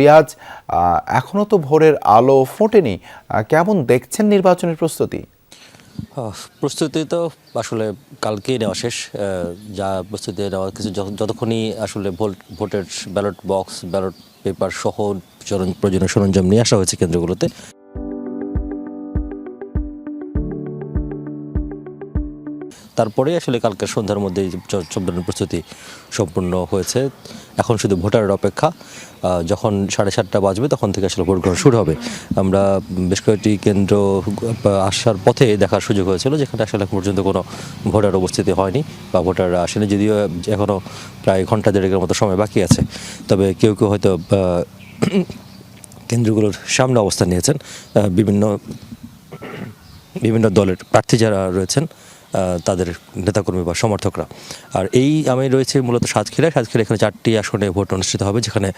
রিয়াজ আহ, এখনও তো ভোরের আলো ফোটেনি। কেমন দেখছেন নির্বাচনের প্রস্তুতি? প্রস্তুতি তো আসলে কালকেই নেওয়া শেষ। যা প্রস্তুতি নেওয়া কিছু যতক্ষণই আসলে ভোট ভোটের ব্যালট বক্স ব্যালট পেপার সহ প্রয়োজনীয় সরঞ্জাম নিয়ে আসা হয়েছে কেন্দ্রগুলোতে তারপরে আসলে কালকে সন্ধ্যার মধ্যে চব্বিশ প্রস্তুতি সম্পূর্ণ হয়েছে। এখন শুধু ভোটারের অপেক্ষা। যখন সাড়ে সাতটা বাজবে তখন থেকে আসলে ভোট গ্রহণ শুরু হবে। আমরা বেশ কয়েকটি কেন্দ্র আসার পথে দেখার সুযোগ হয়েছিল, যেখানে আসলে এখন পর্যন্ত কোনো ভোটার উপস্থিতি হয়নি বা ভোটাররা আসেনি। যদিও এখনও প্রায় ঘণ্টা দেড়েকের মতো সময় বাকি আছে। তবে কেউ কেউ হয়তো কেন্দ্রগুলোর সামনে অবস্থান নিয়েছেন। বিভিন্ন বিভিন্ন দলের প্রার্থী যারা রয়েছেন তাদের নেতাকর্মী বা সমর্থকরা। আর এই আমি রয়েছে মূলত সাতক্ষীরায় সাতক্ষীরা এখানে চারটি আসনে ভোট অনুষ্ঠিত হবে, যেখানে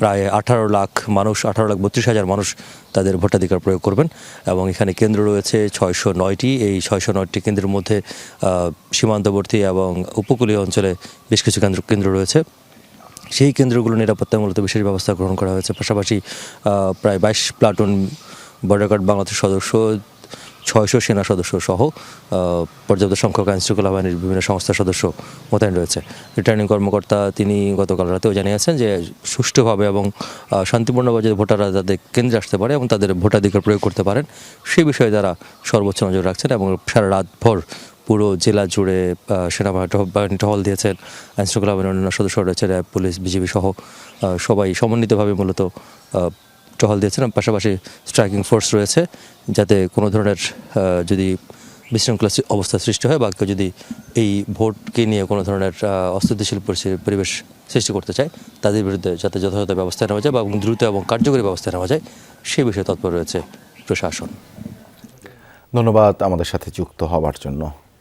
প্রায় আঠারো লাখ মানুষ, আঠারো লাখ বত্রিশ হাজার মানুষ তাদের ভোটাধিকার প্রয়োগ করবেন। এবং এখানে কেন্দ্র রয়েছে ছয়শো নয়টি। এই ছয়শো নয়টি কেন্দ্রের মধ্যে সীমান্তবর্তী এবং উপকূলীয় অঞ্চলে বেশ কিছু কেন্দ্র কেন্দ্র রয়েছে। সেই কেন্দ্রগুলো নিরাপত্তা মূলত বিশেষ ব্যবস্থা গ্রহণ করা হয়েছে। পাশাপাশি প্রায় বাইশ প্লাটুন বর্ডার গার্ড বাংলাদেশ সদস্য ছয়শো সেনা সদস্য সহ পর্যাপ্ত সংখ্যক আইন শৃঙ্খলা বাহিনীর বিভিন্ন সংস্থার সদস্য মোতায়েন রয়েছে। রিটার্নিং কর্মকর্তা তিনি গতকাল রাতেও জানিয়েছেন যে, সুষ্ঠুভাবে এবং শান্তিপূর্ণভাবে যাতে ভোটাররা তাদের কেন্দ্রে আসতে পারে এবং তাদের ভোটাধিকার প্রয়োগ করতে পারেন সেই বিষয়ে তারা সর্বোচ্চ নজর রাখছেন এবং সারা রাত ভর পুরো জেলা জুড়ে সেনাবাহিনী বাহিনী টহল দিয়েছেন। আইন শৃঙ্খলা বাহিনীর অন্যান্য সদস্য রয়েছে, র্যাব, পুলিশ, বিজিবি সহ সবাই সমন্বিতভাবে মূলত টহল দিয়েছিলাম। পাশাপাশি স্ট্রাইকিং ফোর্স রয়েছে, যাতে কোনো ধরনের যদি বিশৃঙ্খলা সৃ- অবস্থা সৃষ্টি হয় বা কেউ যদি এই ভোটকে নিয়ে কোনো ধরনের অস্থিতিশীল পরিবেশ সৃষ্টি করতে চায়, তাদের বিরুদ্ধে যাতে যথাযথ ব্যবস্থা নেওয়া যায় বা দ্রুত এবং কার্যকরী ব্যবস্থা নেওয়া যায় সেই বিষয়ে তৎপর রয়েছে প্রশাসন। ধন্যবাদ আমাদের সাথে যুক্ত হওয়ার জন্য।